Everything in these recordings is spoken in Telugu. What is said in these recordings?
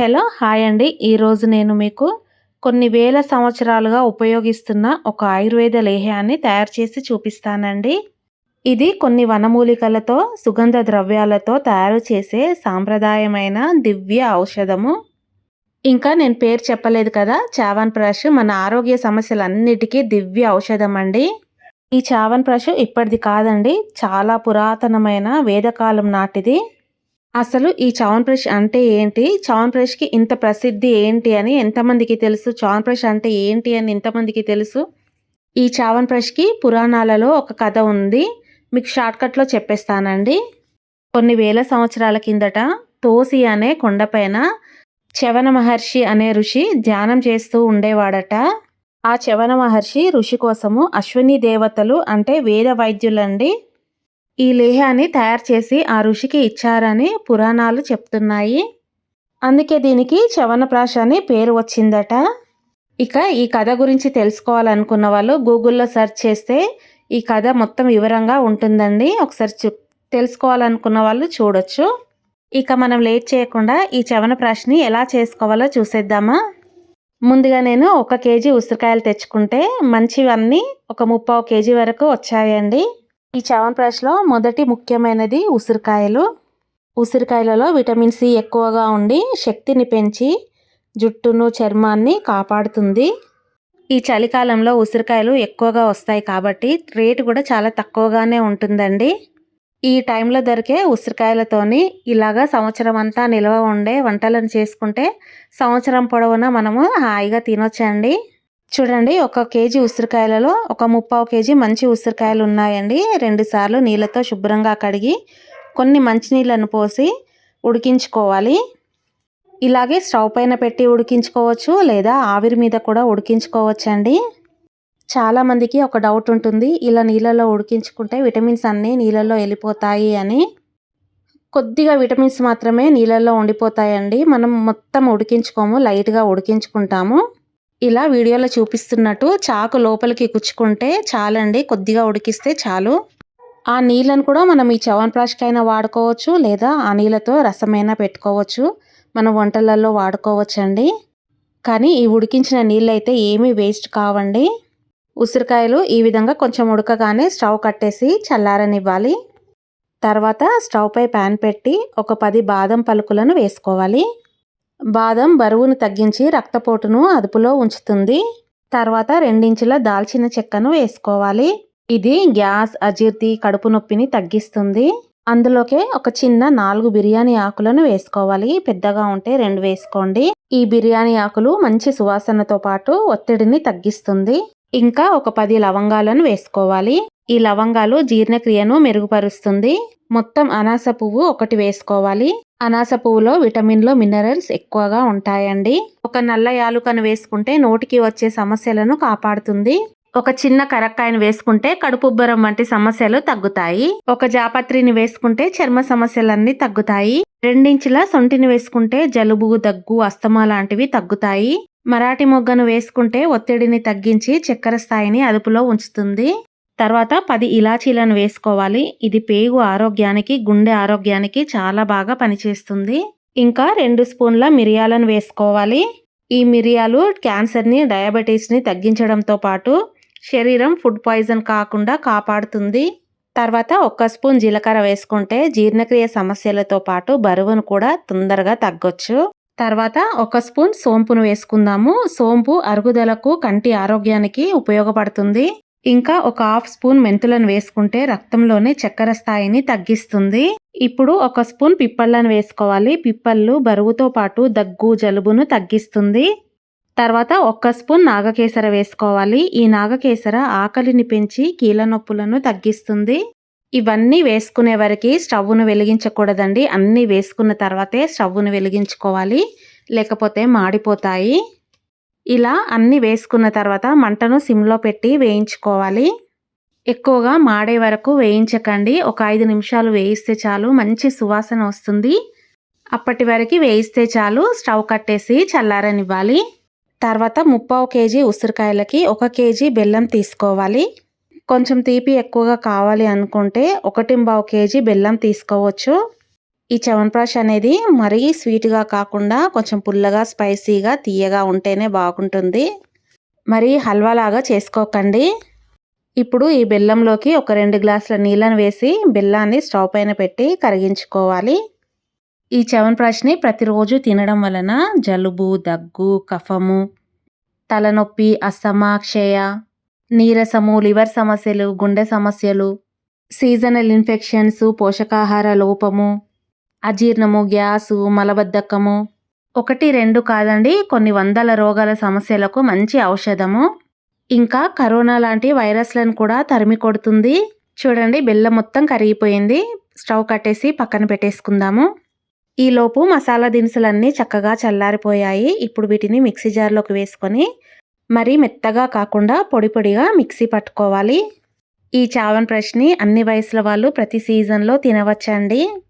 హలో హాయ్ అండి. ఈరోజు నేను మీకు కొన్ని వేల సంవత్సరాలుగా ఉపయోగిస్తున్న ఒక ఆయుర్వేద లేహ్యాన్ని తయారు చేసి చూపిస్తానండి. ఇది కొన్ని వనమూలికలతో సుగంధ ద్రవ్యాలతో తయారు చేసే సాంప్రదాయమైన దివ్య ఔషధము. ఇంకా నేను పేరు చెప్పలేదు కదా చావన్ బ్రష్ మన ఆరోగ్య సమస్యలన్నిటికీ దివ్య ఔషధం అండి ఈ చావన్ ప్రాష్ ఇప్పటిది కాదండి చాలా పురాతనమైన వేదకాలం నాటిది. అసలు ఈ చవన్ బ్రష్ అంటే ఏంటి? చవన్ బ్రష్కి ఇంత ప్రసిద్ధి ఏంటి అని ఎంతమందికి తెలుసు? చవన్ బ్రష్ అంటే ఏంటి అని ఎంతమందికి తెలుసు? ఈ చావన్ బ్రష్కి పురాణాలలో ఒక కథ ఉంది. మీకు షార్ట్కట్లో చెప్పేస్తానండి. కొన్ని వేల సంవత్సరాల కిందట తోసి అనే కొండపైన చవన మహర్షి అనే ఋషి ధ్యానం చేస్తూ ఉండేవాడట. ఆ చవన మహర్షి ఋషి కోసము అశ్విని దేవతలు అంటే వేద వైద్యులండి. ఈ లేహాన్ని తయారు చేసి ఆ ఋషికి ఇచ్చారని పురాణాలు చెప్తున్నాయి. అందుకే దీనికి చవనప్రాష అనే పేరు వచ్చిందట. ఇక ఈ కథ గురించి తెలుసుకోవాలనుకున్న వాళ్ళు గూగుల్లో సెర్చ్ చేస్తే ఈ కథ మొత్తం వివరంగా ఉంటుందండి. ఒకసారి చూ తెలుసుకోవాలనుకున్న వాళ్ళు చూడొచ్చు. ఇక మనం లేట్ చేయకుండా ఈ చవనప్రాశని ఎలా చేసుకోవాలో చూసేద్దామా? ముందుగా నేను ఒక కేజీ ఉసిరికాయలు తెచ్చుకుంటే మంచివన్నీ ఒక ముప్పావు కేజీ వరకు వచ్చాయండి. ఈ చ్యవన్ప్రాష్లో మొదటి ముఖ్యమైనది ఉసిరికాయలు. ఉసిరికాయలలో విటమిన్ సి ఎక్కువగా ఉండి శక్తిని పెంచి జుట్టును చర్మాన్ని కాపాడుతుంది. ఈ చలికాలంలో ఉసిరికాయలు ఎక్కువగా వస్తాయి కాబట్టి రేటు కూడా చాలా తక్కువగానే ఉంటుందండి. ఈ టైంలో దొరికే ఉసిరికాయలతోని ఇలాగా సంవత్సరం అంతా నిల్వ ఉండే వంటలను చేసుకుంటే సంవత్సరం పొడవునా మనము హాయిగా తినొచ్చండి. చూడండి ఒక కేజీ ఉసిరికాయలలో ఒక ముప్పావు కేజీ మంచి ఉసిరికాయలు ఉన్నాయండి. రెండు సార్లు నీళ్ళతో శుభ్రంగా కడిగి కొన్ని మంచినీళ్ళను పోసి ఉడికించుకోవాలి. ఇలాగే స్టవ్ పైన పెట్టి ఉడికించుకోవచ్చు లేదా ఆవిరి మీద కూడా ఉడికించుకోవచ్చండి. చాలామందికి ఒక డౌట్ ఉంటుంది ఇలా నీళ్ళలో ఉడికించుకుంటే విటమిన్స్ అన్నీ నీళ్ళలో వెళ్ళిపోతాయి అని. కొద్దిగా విటమిన్స్ మాత్రమే నీళ్ళల్లో ఉండిపోతాయండి. మనం మొత్తం ఉడికించుకోము లైట్గా ఉడికించుకుంటాము. ఇలా వీడియోలో చూపిస్తున్నట్టు చాకు లోపలికి కుచ్చుకుంటే చాలండి. కొద్దిగా ఉడికిస్తే చాలు. ఆ నీళ్ళను కూడా మనం ఈ చవన్ప్రాష్కైనా వాడుకోవచ్చు లేదా ఆ నీళ్ళతో రసమైనా పెట్టుకోవచ్చు. మనం వంటలలో వాడుకోవచ్చండి. కానీ ఈ ఉడికించిన నీళ్ళు అయితే ఏమీ వేస్ట్ కావండి. ఉసిరికాయలు ఈ విధంగా కొంచెం ఉడకగానే స్టవ్ కట్టేసి చల్లారనివ్వాలి. తర్వాత స్టవ్ పై ప్యాన్ పెట్టి ఒక పది బాదం పలుకులను వేసుకోవాలి. బాదం బరువును తగ్గించి రక్తపోటును అదుపులో ఉంచుతుంది. తర్వాత రెండించుల దాల్చిన చెక్కను వేసుకోవాలి. ఇది గ్యాస్ అజీర్తి కడుపు నొప్పిని తగ్గిస్తుంది. అందులోకే ఒక చిన్న నాలుగు బిర్యానీ ఆకులను వేసుకోవాలి. పెద్దగా ఉంటే రెండు వేసుకోండి. ఈ బిర్యానీ ఆకులు మంచి సువాసనతో పాటు ఒత్తిడిని తగ్గిస్తుంది. ఇంకా ఒక పది లవంగాలను వేసుకోవాలి. ఈ లవంగాలు జీర్ణక్రియను మెరుగుపరుస్తుంది. మొత్తం అనాస పువ్వు ఒకటి వేసుకోవాలి. అనాస పువ్వులో విటమిన్లు మినరల్స్ ఎక్కువగా ఉంటాయండి. ఒక నల్ల యాలుకను వేసుకుంటే నోటికి వచ్చే సమస్యలను కాపాడుతుంది. ఒక చిన్న కరక్కాయను వేసుకుంటే కడుపుబ్బరం వంటి సమస్యలు తగ్గుతాయి. ఒక జాపత్రిని వేసుకుంటే చర్మ సమస్యలన్నీ తగ్గుతాయి. రెండించుల సొంటిని వేసుకుంటే జలుబు దగ్గు అస్తమా లాంటివి తగ్గుతాయి. మరాఠీ మొగ్గను వేసుకుంటే ఒత్తిడిని తగ్గించి చక్కెర స్థాయిని అదుపులో ఉంచుతుంది. తర్వాత పది ఇలాచీలను వేసుకోవాలి. ఇది పేగు ఆరోగ్యానికి గుండె ఆరోగ్యానికి చాలా బాగా పనిచేస్తుంది. ఇంకా రెండు స్పూన్ల మిరియాలను వేసుకోవాలి. ఈ మిరియాలు క్యాన్సర్ని డయాబెటీస్ని తగ్గించడంతో పాటు శరీరం ఫుడ్ పాయిజన్ కాకుండా కాపాడుతుంది. తర్వాత ఒక్క స్పూన్ జీలకర్ర వేసుకుంటే జీర్ణక్రియ సమస్యలతో పాటు బరువును కూడా తొందరగా తగ్గొచ్చు. తర్వాత ఒక స్పూన్ సోంపును వేసుకుందాము. సోంపు అరుగుదలకు కంటి ఆరోగ్యానికి ఉపయోగపడుతుంది. ఇంకా ఒక హాఫ్ స్పూన్ మెంతులను వేసుకుంటే రక్తంలోనే చక్కెర స్థాయిని తగ్గిస్తుంది. ఇప్పుడు ఒక స్పూన్ పిప్పళ్ళను వేసుకోవాలి. పిప్పళ్ళు బరువుతో పాటు దగ్గు జలుబును తగ్గిస్తుంది. తర్వాత ఒక్క స్పూన్ నాగకేసర వేసుకోవాలి. ఈ నాగకేసర ఆకలిని పెంచి కీళ్ళ నొప్పులను తగ్గిస్తుంది. ఇవన్నీ వేసుకునే వరకు స్టవ్ను వెలిగించకూడదండి. అన్నీ వేసుకున్న తర్వాతే స్టవ్ను వెలిగించుకోవాలి. లేకపోతే మాడిపోతాయి. ఇలా అన్ని వేసుకున్న తర్వాత మంటను సిమ్లో పెట్టి వేయించుకోవాలి. ఎక్కువగా మాడే వరకు వేయించకండి. ఒక ఐదు నిమిషాలు వేయిస్తే చాలు. మంచి సువాసన వస్తుంది. అప్పటి వరకు వేయిస్తే చాలు. స్టవ్ కట్టేసి చల్లారనివ్వాలి. తర్వాత ముప్పావు కేజీ ఉసిరికాయలకి ఒక కేజీ బెల్లం తీసుకోవాలి. కొంచెం తీపి ఎక్కువగా కావాలి అనుకుంటే ఒకటింబావు కేజీ బెల్లం తీసుకోవచ్చు. ఈ చవన్ప్రాష్ అనేది మరీ స్వీట్గా కాకుండా కొంచెం పుల్లగా స్పైసీగా తీయగా ఉంటేనే బాగుంటుంది. మరి హల్వాలాగా చేసుకోకండి. ఇప్పుడు ఈ బెల్లంలోకి ఒక రెండు గ్లాసుల నీళ్ళను వేసి బెల్లాన్ని స్టవ్ పైన పెట్టి కరిగించుకోవాలి. ఈ చవన్ప్రాష్ని ప్రతిరోజు తినడం వలన జలుబు దగ్గు కఫము తలనొప్పి అస్తమా క్షయ నీరసము లివర్ సమస్యలు గుండె సమస్యలు సీజనల్ ఇన్ఫెక్షన్స్ పోషకాహార లోపము అజీర్ణము గ్యాసు మలబద్ధకము. ఒకటి రెండు కాదండి. కొన్ని వందల రోగాల సమస్యలకు మంచి ఔషధము. ఇంకా కరోనా లాంటి వైరస్లను కూడా తరిమి కొడుతుంది. చూడండి బెల్లం మొత్తం కరిగిపోయింది. స్టవ్ కట్టేసి పక్కన పెట్టేసుకుందాము. ఈలోపు మసాలా దినుసులన్నీ చక్కగా చల్లారిపోయాయి. ఇప్పుడు వీటిని మిక్సీ జార్లోకి వేసుకొని మరీ మెత్తగా కాకుండా పొడి పొడిగా మిక్సీ పట్టుకోవాలి. ఈ చావన్ బ్రష్ని అన్ని వయసుల వాళ్ళు ప్రతి సీజన్లో తినవచ్చండి.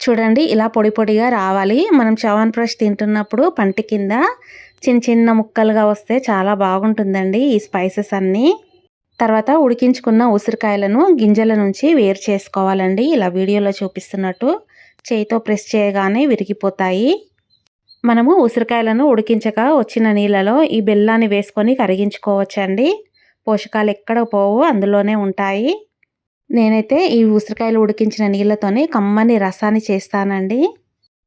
చూడండి ఇలా పొడి పొడిగా రావాలి. మనం చవన్ బ్రష్ తింటున్నప్పుడు పంటి కింద చిన్న చిన్న ముక్కలుగా వస్తే చాలా బాగుంటుందండి ఈ స్పైసెస్ అన్నీ. తర్వాత ఉడికించుకున్న ఉసిరికాయలను గింజల నుంచి వేరు చేసుకోవాలండి. ఇలా వీడియోలో చూపిస్తున్నట్టు చేయితో ప్రెస్ చేయగానే విరిగిపోతాయి. మనము ఉసిరికాయలను ఉడికించక వచ్చిన నీళ్ళలో ఈ బెల్లాన్ని వేసుకొని కరిగించుకోవచ్చండి. పోషకాలు ఎక్కడ పోవు అందులోనే ఉంటాయి. నేనైతే ఈ ఉసిరికాయలు ఉడికించిన నీళ్ళతోనే కమ్మని రసాన్ని చేస్తానండి.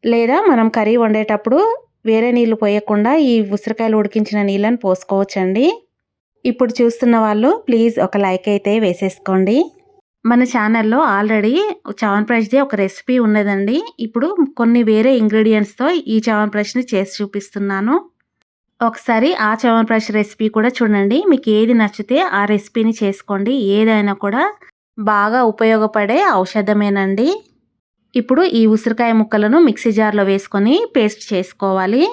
లేదా మనం కర్రీ వండేటప్పుడు వేరే నీళ్ళు పోయకుండా ఈ ఉసిరికాయలు ఉడికించిన నీళ్ళని పోసుకోవచ్చండి. ఇప్పుడు చూస్తున్న వాళ్ళు ప్లీజ్ ఒక లైక్ అయితే వేసేసుకోండి. మన ఛానల్లో ఆల్రెడీ చావన్ ప్రైస్ది ఒక రెసిపీ ఉన్నదండి. ఇప్పుడు కొన్ని వేరే ఇంగ్రీడియంట్స్తో ఈ చావన్ ప్రైస్ని చేసి చూపిస్తున్నాను. ఒకసారి ఆ చవన్ ప్రైస్ రెసిపీ కూడా చూడండి. మీకు ఏది నచ్చితే ఆ రెసిపీని చేసుకోండి. ఏదైనా కూడా బాగా ఉపయోగపడే ఔషధమేనండి. ఇప్పుడు ఈ ఉసిరికాయ ముక్కలను మిక్సీ జార్లో వేసుకొని పేస్ట్ చేసుకోవాలి.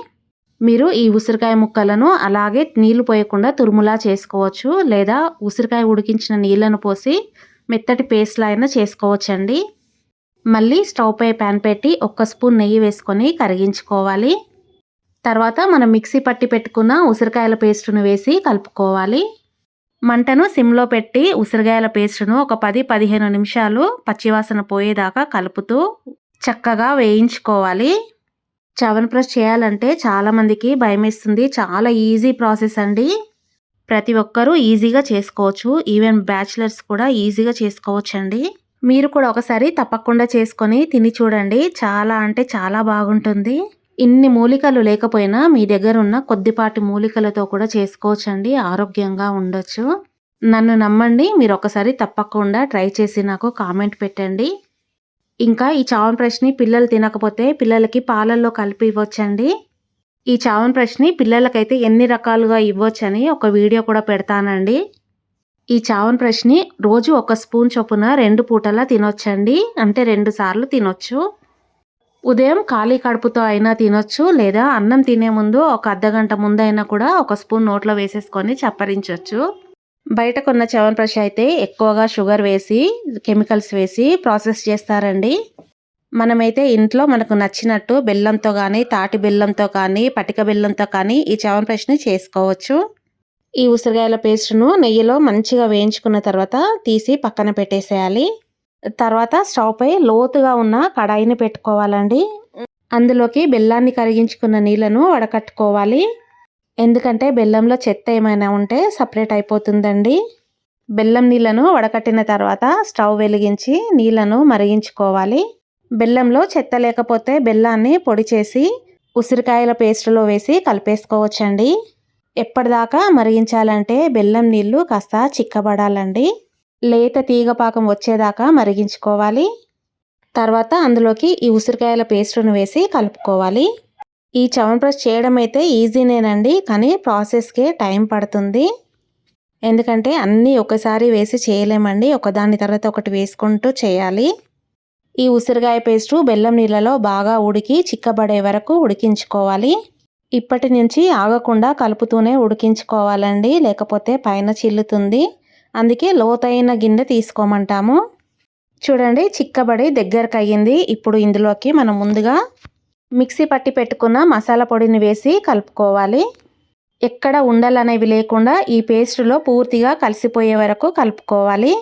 మీరు ఈ ఉసిరికాయ ముక్కలను అలాగే నీళ్ళు పోయకుండా తురుములా చేసుకోవచ్చు లేదా ఉసిరికాయ ఉడికించిన నీళ్ళను పోసి మెత్తటి పేస్ట్లా అయినా చేసుకోవచ్చండి. మళ్ళీ స్టవ్ పై ప్యాన్ పెట్టి ఒక్క స్పూన్ నెయ్యి వేసుకొని కరిగించుకోవాలి. తర్వాత మనం మిక్సీ పట్టి పెట్టుకున్న ఉసిరికాయల పేస్టును వేసి కలుపుకోవాలి. మంటను సిమ్లో పెట్టి ఉసిరికాయల పేస్టును ఒక పది పదిహేను నిమిషాలు పచ్చివాసన పోయేదాకా కలుపుతూ చక్కగా వేయించుకోవాలి. చవన్ ప్రెస్ చేయాలంటే చాలామందికి భయమేస్తుంది. చాలా ఈజీ ప్రాసెస్ అండి. ప్రతి ఒక్కరూ ఈజీగా చేసుకోవచ్చు. ఈవెన్ బ్యాచిలర్స్ కూడా ఈజీగా చేసుకోవచ్చు అండి మీరు కూడా ఒకసారి తప్పకుండా చేసుకొని తిని చూడండి. చాలా అంటే చాలా బాగుంటుంది. ఇన్ని మూలికలు లేకపోయినా మీ దగ్గర ఉన్న కొద్దిపాటి మూలికలతో కూడా చేసుకోవచ్చండి. ఆరోగ్యంగా ఉండొచ్చు. నన్ను నమ్మండి. మీరు ఒకసారి తప్పకుండా ట్రై చేసి నాకు కామెంట్ పెట్టండి. ఇంకా ఈ చావన్ ప్రశ్ని పిల్లలు తినకపోతే పిల్లలకి పాలల్లో కలిపి ఇవ్వచ్చండి. ఈ చావన్ ప్రశ్ని పిల్లలకైతే ఎన్ని రకాలుగా ఇవ్వచ్చని ఒక వీడియో కూడా పెడతానండి. ఈ చావన్ ప్రశ్ని రోజు ఒక స్పూన్ చొప్పున రెండు పూటలా తినొచ్చండి. అంటే రెండు సార్లు తినొచ్చు. ఉదయం ఖాళీ కడుపుతో అయినా తినొచ్చు లేదా అన్నం తినే ముందు ఒక అర్ధగంట ముందైనా కూడా ఒక స్పూన్ నోట్లో వేసేసుకొని చప్పరించవచ్చు బయట కొన్న చవన్ అయితే ఎక్కువగా షుగర్ వేసి కెమికల్స్ వేసి ప్రాసెస్ చేస్తారండి. మనమైతే ఇంట్లో మనకు నచ్చినట్టు బెల్లంతో కానీ తాటి బెల్లంతో కానీ పటిక బెల్లంతో కానీ ఈ చవన్ చేసుకోవచ్చు. ఈ ఉసిరికాయల పేస్ట్ను నెయ్యిలో మంచిగా వేయించుకున్న తర్వాత తీసి పక్కన పెట్టేసేయాలి. తర్వాత స్టవ్ పై లోతుగా ఉన్న కడాయిని పెట్టుకోవాలండి. అందులోకి బెల్లాన్ని కరిగించుకున్న నీళ్ళను వడకట్టుకోవాలి. ఎందుకంటే బెల్లంలో చెత్త ఏమైనా ఉంటే సపరేట్ అయిపోతుందండి. బెల్లం నీళ్ళను వడకట్టిన తర్వాత స్టవ్ వెలిగించి నీళ్ళను మరిగించుకోవాలి. బెల్లంలో చెత్త లేకపోతే బెల్లాన్ని పొడి చేసి ఉసిరికాయల పేస్టులో వేసి కలిపేసుకోవచ్చండి. ఎప్పటిదాకా మరిగించాలంటే బెల్లం నీళ్ళు కాస్త చిక్కబడాలండి. లేత తీగ పాకం వచ్చేదాకా మరిగించుకోవాలి. తర్వాత అందులోకి ఈ ఉసిరికాయల పేస్టును వేసి కలుపుకోవాలి. ఈ చవన్ప్రస్ చేయడం అయితే ఈజీనేనండి కానీ ప్రాసెస్కే టైం పడుతుంది. ఎందుకంటే అన్నీ ఒకసారి వేసి చేయలేమండి ఒకదాని తర్వాత ఒకటి వేసుకుంటూ చేయాలి. ఈ ఉసిరికాయ పేస్టు బెల్లం నీళ్ళలో బాగా ఉడికి చిక్కబడే వరకు ఉడికించుకోవాలి. ఇప్పటి నుంచి ఆగకుండా కలుపుతూనే ఉడికించుకోవాలండి లేకపోతే పైన చిల్లుతుంది. అందుకే లోతైన గిన్నె తీసుకోమంటాము. చూడండి చిక్కబడి దగ్గరకు అయ్యింది ఇప్పుడు ఇందులోకి మనం ముందుగా మిక్సీ పట్టి పెట్టుకున్న మసాలా పొడిని వేసి కలుపుకోవాలి. ఎక్కడ ఉండలనేవి లేకుండా ఈ పేస్ట్లో పూర్తిగా కలిసిపోయే వరకు కలుపుకోవాలి.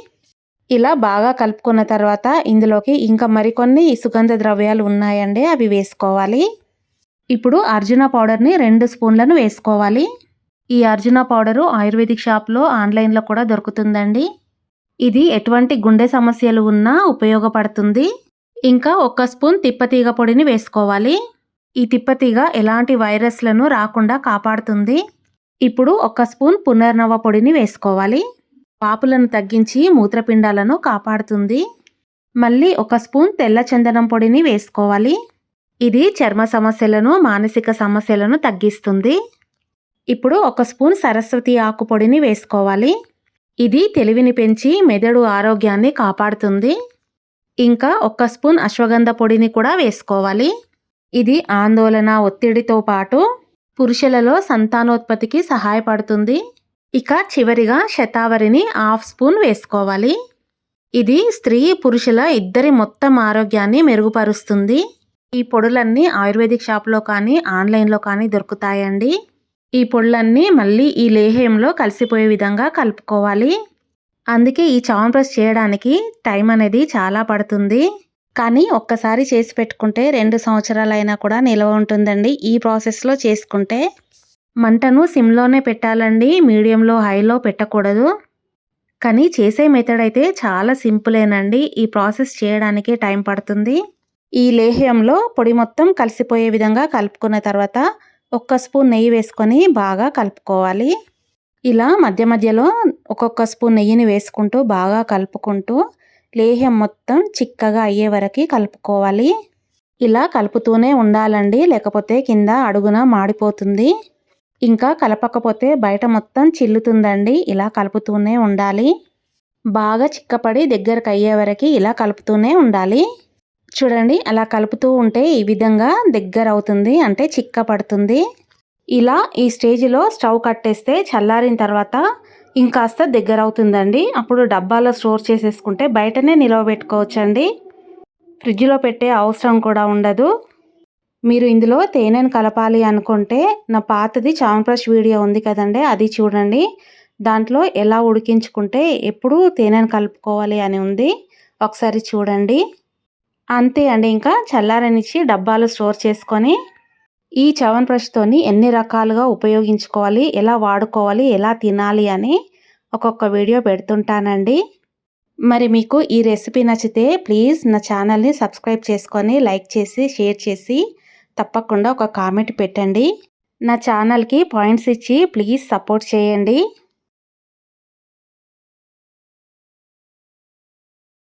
ఇలా బాగా కలుపుకున్న తర్వాత ఇందులోకి ఇంకా మరికొన్ని సుగంధ ద్రవ్యాలు ఉన్నాయండి అవి వేసుకోవాలి. ఇప్పుడు అర్జున పౌడర్ని రెండు స్పూన్లను వేసుకోవాలి. ఈ అర్జున పౌడరు ఆయుర్వేదిక్ షాప్లో ఆన్లైన్లో కూడా దొరుకుతుందండి. ఇది ఎటువంటి గుండె సమస్యలు ఉన్నా ఉపయోగపడుతుంది. ఇంకా ఒక స్పూన్ తిప్పతీగ పొడిని వేసుకోవాలి. ఈ తిప్పతీగ ఎలాంటి వైరస్లను రాకుండా కాపాడుతుంది. ఇప్పుడు ఒక స్పూన్ పునర్నవ పొడిని వేసుకోవాలి. పాపులను తగ్గించి మూత్రపిండాలను కాపాడుతుంది. మళ్ళీ ఒక స్పూన్ తెల్ల చందనం పొడిని వేసుకోవాలి. ఇది చర్మ సమస్యలను మానసిక సమస్యలను తగ్గిస్తుంది. ఇప్పుడు ఒక స్పూన్ సరస్వతి ఆకు పొడిని వేసుకోవాలి. ఇది తెలివిని పెంచి మెదడు ఆరోగ్యాన్ని కాపాడుతుంది. ఇంకా ఒక స్పూన్ అశ్వగంధ పొడిని కూడా వేసుకోవాలి. ఇది ఆందోళన ఒత్తిడితో పాటు పురుషులలో సంతానోత్పత్తికి సహాయపడుతుంది. ఇక చివరిగా శతావరిని హాఫ్ స్పూన్ వేసుకోవాలి. ఇది స్త్రీ పురుషుల ఇద్దరి మొత్తం ఆరోగ్యాన్ని మెరుగుపరుస్తుంది. ఈ పొడులన్నీ ఆయుర్వేదిక్ షాప్లో కానీ ఆన్లైన్లో కానీ దొరుకుతాయండి. ఈ పొళ్ళన్నీ మళ్ళీ ఈ లేహ్యంలో కలిసిపోయే విధంగా కలుపుకోవాలి. అందుకే ఈ చావన్ప్రస్ చేయడానికి టైం అనేది చాలా పడుతుంది. కానీ ఒక్కసారి చేసి పెట్టుకుంటే రెండు సంవత్సరాలైనా కూడా నిల్వ ఉంటుందండి ఈ ప్రాసెస్లో చేసుకుంటే. మంటను సిమ్లోనే పెట్టాలండి మీడియంలో హైలో పెట్టకూడదు. కానీ చేసే మెథడ్ అయితే చాలా సింపులేనండి ఈ ప్రాసెస్ చేయడానికి టైం పడుతుంది. ఈ లేహ్యంలో పొడి మొత్తం కలిసిపోయే విధంగా కలుపుకున్న తర్వాత ఒక్క స్పూన్ నెయ్యి వేసుకొని బాగా కలుపుకోవాలి. ఇలా మధ్య మధ్యలో ఒక్కొక్క స్పూన్ నెయ్యిని వేసుకుంటూ బాగా కలుపుకుంటూ లేహ్యం మొత్తం చిక్కగా అయ్యే వరకు కలుపుకోవాలి. ఇలా కలుపుతూనే ఉండాలండి లేకపోతే కింద అడుగున మాడిపోతుంది. ఇంకా కలపకపోతే బయట మొత్తం చిల్లుతుందండి ఇలా కలుపుతూనే ఉండాలి. బాగా చిక్కపడి దగ్గరకు అయ్యే వరకు ఇలా కలుపుతూనే ఉండాలి. చూడండి అలా కలుపుతూ ఉంటే ఈ విధంగా దగ్గర అవుతుంది అంటే చిక్క పడుతుంది ఇలా ఈ స్టేజ్లో స్టవ్ కట్టేస్తే చల్లారిన తర్వాత ఇంకాస్త దగ్గర అవుతుందండి అప్పుడు డబ్బాలో స్టోర్ చేసేసుకుంటే బయటనే నిలవబెట్టుకోవచ్చండి ఫ్రిడ్జ్లో పెట్టే అవసరం కూడా ఉండదు. మీరు ఇందులో తేనెను కలపాలి అనుకుంటే నా పాతది చావన్ప్రష్ వీడియో ఉంది కదండి అది చూడండి. దాంట్లో ఎలా ఉడికించుకుంటే ఎప్పుడు తేనెను కలుపుకోవాలి అని ఉంది. ఒకసారి చూడండి. అంతే అండి. ఇంకా చల్లారనిచ్చి డబ్బాలు స్టోర్ చేసుకొని ఈ చవన్ బ్రష్తోని ఎన్ని రకాలుగా ఉపయోగించుకోవాలి ఎలా వాడుకోవాలి ఎలా తినాలి అని ఒక్కొక్క వీడియో పెడుతుంటానండి. మరి మీకు ఈ రెసిపీ నచ్చితే ప్లీజ్ నా ఛానల్ని సబ్స్క్రైబ్ చేసుకొని లైక్ చేసి షేర్ చేసి తప్పకుండా ఒక కామెంట్ పెట్టండి. నా ఛానల్కి పాయింట్స్ ఇచ్చి ప్లీజ్ సపోర్ట్ చేయండి.